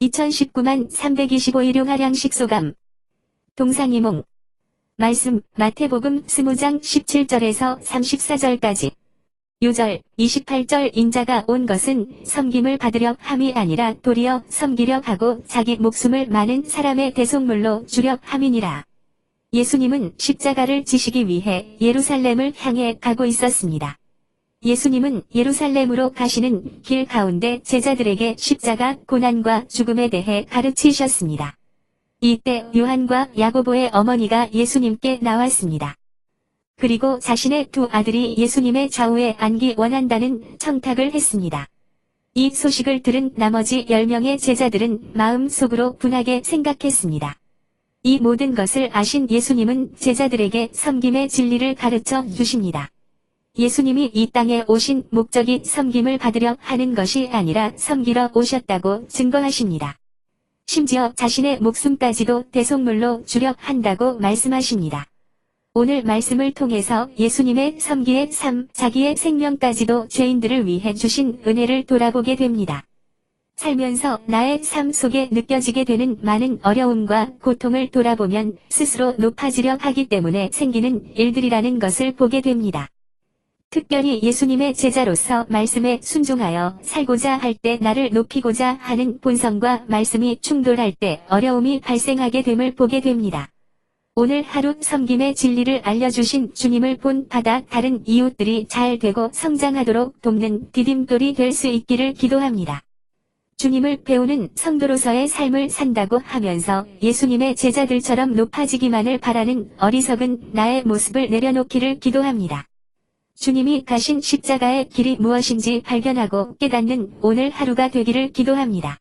2019만 325일용 하량식 소감. 동상이몽. 말씀, 마태복음 20장 17절에서 34절까지. 요절 28절 인자가 온 것은 섬김을 받으려 함이 아니라 도리어 섬기려 하고 자기 목숨을 많은 사람의 대속물로 주려 함이니라. 예수님은 십자가를 지시기 위해 예루살렘을 향해 가고 있었습니다. 예수님은 예루살렘으로 가시는 길 가운데 제자들에게 십자가 고난과 죽음에 대해 가르치셨습니다. 이때 요한과 야고보의 어머니가 예수님께 나왔습니다. 그리고 자신의 두 아들이 예수님의 좌우에 앉기 원한다는 청탁을 했습니다. 이 소식을 들은 나머지 10명의 제자들은 마음속으로 분하게 생각했습니다. 이 모든 것을 아신 예수님은 제자들에게 섬김의 진리를 가르쳐 주십니다. 예수님이 이 땅에 오신 목적이 섬김을 받으려 하는 것이 아니라 섬기러 오셨다고 증거하십니다. 심지어 자신의 목숨까지도 대속물로 주려 한다고 말씀하십니다. 오늘 말씀을 통해서 예수님의 섬기의 삶, 자기의 생명까지도 죄인들을 위해 주신 은혜를 돌아보게 됩니다. 살면서 나의 삶 속에 느껴지게 되는 많은 어려움과 고통을 돌아보면 스스로 높아지려 하기 때문에 생기는 일들이라는 것을 보게 됩니다. 특별히 예수님의 제자로서 말씀에 순종하여 살고자 할 때 나를 높이고자 하는 본성과 말씀이 충돌할 때 어려움이 발생하게 됨을 보게 됩니다. 오늘 하루 섬김의 진리를 알려주신 주님을 본 바다 다른 이웃들이 잘 되고 성장하도록 돕는 디딤돌이 될 수 있기를 기도합니다. 주님을 배우는 성도로서의 삶을 산다고 하면서 예수님의 제자들처럼 높아지기만을 바라는 어리석은 나의 모습을 내려놓기를 기도합니다. 주님이 가신 십자가의 길이 무엇인지 발견하고 깨닫는 오늘 하루가 되기를 기도합니다.